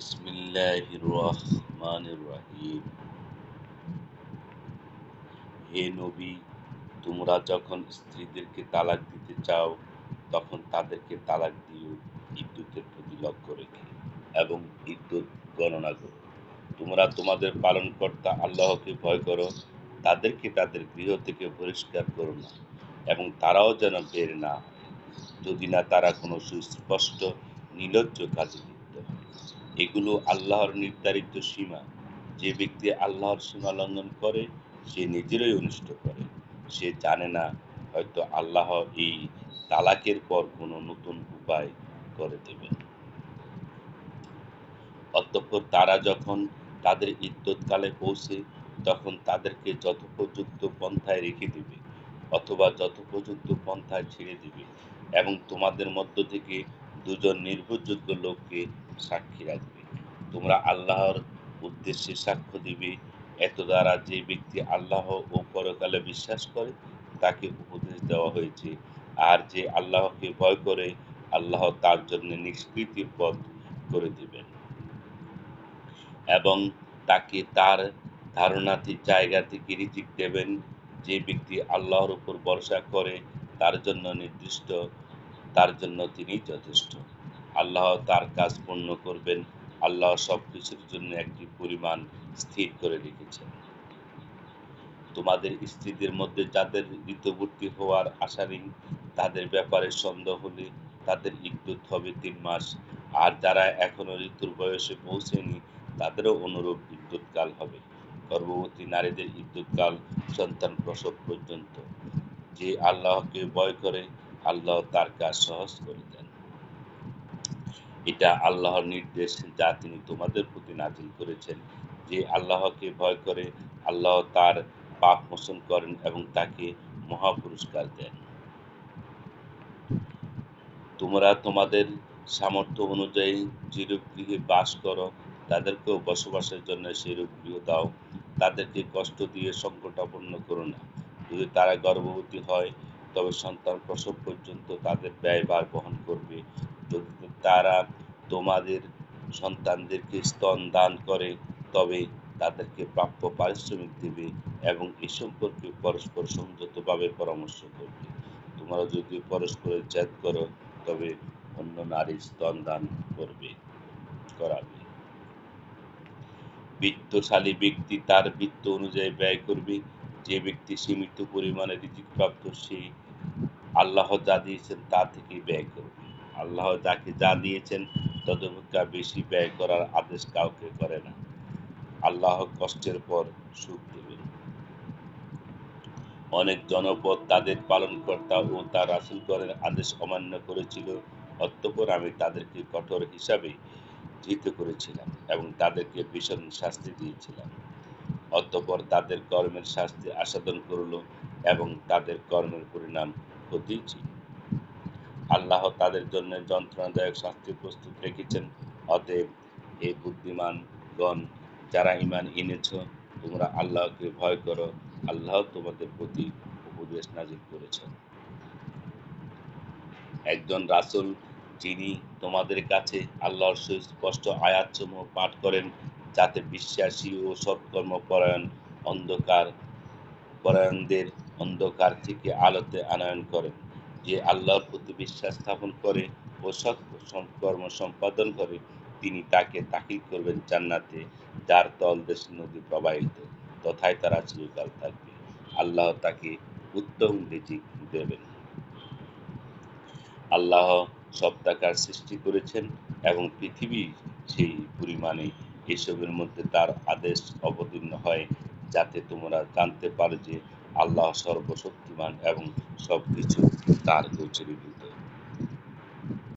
বিসমিল্লাহির রহমানির রহিম হে নবী, তোমরা যখন স্ত্রীদেরকে তালাক দিতে চাও, তখন তাদেরকে তালাক দিও, ইদ্যুতের প্রতি লক্ষ্য রেখে এবং ইদ্যুৎ গণনা করো। তোমরা তোমাদের পালনকর্তা আল্লাহকে ভয় করো, তাদেরকে তাদের গৃহ থেকে পরিষ্কার করো না এবং তারাও যেন বের না যদি না তারা কোনো সুস্পষ্ট, নিলজ্জ কাজে এগুলো আল্লাহর নির্ধারিত সীমা। যে ব্যক্তি আল্লাহর সীমা লঙ্ঘন করে, সে নিজেরই অনিষ্ট করে। সে জানে না হয়তো আল্লাহ এই তালাকের পর কোনো নতুন উপায় করে দেবেন। অতঃপর তারা যখন তাদের ইদ্যৎকালে পৌঁছে, তখন তাদেরকে যথোপযুক্ত পন্থায় রেখে দিবে অথবা যথোপযুক্ত পন্থায় ছেড়ে দিবে এবং তোমাদের মধ্য থেকে দুজন নির্ভরযোগ্য লোককে সাক্ষী রাখবে। তোমরা আল্লাহর উদ্দেশ্যে সাক্ষ্য দিবে। এত দ্বারা যে ব্যক্তি আল্লাহ ও পরকালে বিশ্বাস করে, তাকে উপদেশ দেওয়া হয়েছে। আর যে আল্লাহকে ভয় করে, আল্লাহ তার জন্য নিষ্কৃতির পথ করে দিবেন। এবং তাকে তার ধারণাতি জায়গা থেকে রিজিক দেবেন। যে ব্যক্তি আল্লাহর উপর ভরসা করে, তার জন্য নির্দিষ্ট, তার জন্য তিনি যথেষ্ট। আল্লাহ তার কাজ পূর্ণ করবেন। আল্লাহ সব কিছুর জন্য একটি পরিমাণ স্থির করে রেখেছেন। তোমাদের স্ত্রীদের মধ্যে যাদের ঋতুবর্তী হওয়ার আশা নেই, তাদের ব্যাপারে সন্দেহ হলে তাদের ইদ্যুৎ হবে তিন মাস। আর যারা এখনও ঋতুর বয়সে পৌঁছেনি, তাদেরও অনুরূপ ইদ্যুৎকাল হবে। গর্ভবতী নারীদের ইদ্যুৎকাল সন্তান প্রসব পর্যন্ত। যে আল্লাহকে ভয় করে, আল্লাহ তার কাজ সহজ করে দেন। এটা আল্লাহর নির্দেশ যা তিনি তোমাদের প্রতি নাজিল করেছেন। যে আল্লাহকে ভয় করে, আল্লাহ তার পাপ মোচন করেন এবং তাকে মহাপুরস্কার দেন। তোমরা তোমাদের সামর্থ্য অনুযায়ী যেরূপ গৃহে বাস করো, তাদেরকেও বসবাসের জন্য সেরূপ গৃহ দাও। তাদেরকে কষ্ট দিয়ে সংকটাপন্ন করো না। যদি তারা গর্ভবতী হয়, তবে সন্তান প্রসব পর্যন্ত তাদের ব্যয়ভার বহন করবে। তারা তোমাদের সন্তানদেরকে স্তন দান করে, তবে তাদেরকে প্রাপ্য পারিশ্রমিক দেবে এবং এ সম্পর্কে পরস্পর সংযতভাবে পরামর্শ করবে। তোমরা যদি পরস্পরের চ্যাদ করো, তবে অন্য নারী স্তন দান করবে, করাবে। বিত্তশালী ব্যক্তি তার বৃত্ত অনুযায়ী ব্যয় করবে। যে ব্যক্তি সীমিত পরিমাণে রিজিক প্রাপ্ত, সে আল্লাহ যা দিয়েছেন তা থেকে ব্যয় করবে। আল্লাহ যাকে যা দিয়েছেন তদপেক্ষা বেশি ব্যয় করার আদেশ কাউকে করে না। আল্লাহ কষ্টের পর সুখ দেবেন অনেক জনপদ তাদের পালনকর্তা ও তার রাসুলগণের আদেশ অমান্য করেছিল, অতঃপর আমি তাদেরকে কঠোর হিসাবে ধৃত করেছিলাম এবং তাদেরকে ভীষণ শাস্তি দিয়েছিলাম। অতঃপর তাদের কর্মের শাস্তি আস্বাদন করল এবং তাদের কর্মের পরিণাম ক্ষতি ছিল। আল্লাহ তাদের জন্য যন্ত্রণাদায়ক শাস্তি প্রস্তুত রেখেছেন। অতএব হে বুদ্ধিমানগণ, যারা ইমান এনেছ, তোমরা আল্লাহকে ভয় করো। আল্লাহ তোমাদের প্রতি উপদেশ নাজিল করেছেন। একজন রাসুল, যিনি তোমাদের কাছে আল্লাহর সুস্পষ্ট আয়াতসমূহ পাঠ করেন, যাতে বিশ্বাসী ও সৎকর্ম পরায়ণ অন্ধকার, পরায়ণদের অন্ধকার থেকে আলোতে আনয়ন করেন। যে আল্লাহর প্রতি বিশ্বাস স্থাপন করে ও সৎ কর্ম সম্পাদন করে, তিনি তাকে দাখিল করবেন জান্নাতে, যার তল দেশ নদী প্রবাহিত। তথায় তারা চিরকাল থাকবে। আল্লাহ তাকে উত্তম রিজিক দেবেন। আল্লাহ সপ্তাকার সৃষ্টি করেছেন এবং পৃথিবী সেই পরিমাণে এসবের মধ্যে তার আদেশ অবতীর্ণ হয়, যাতে তোমরা জানতে পারো যে আল্লাহ সর্বশক্তিমান এবং সব কিছু তার গোচরীভূত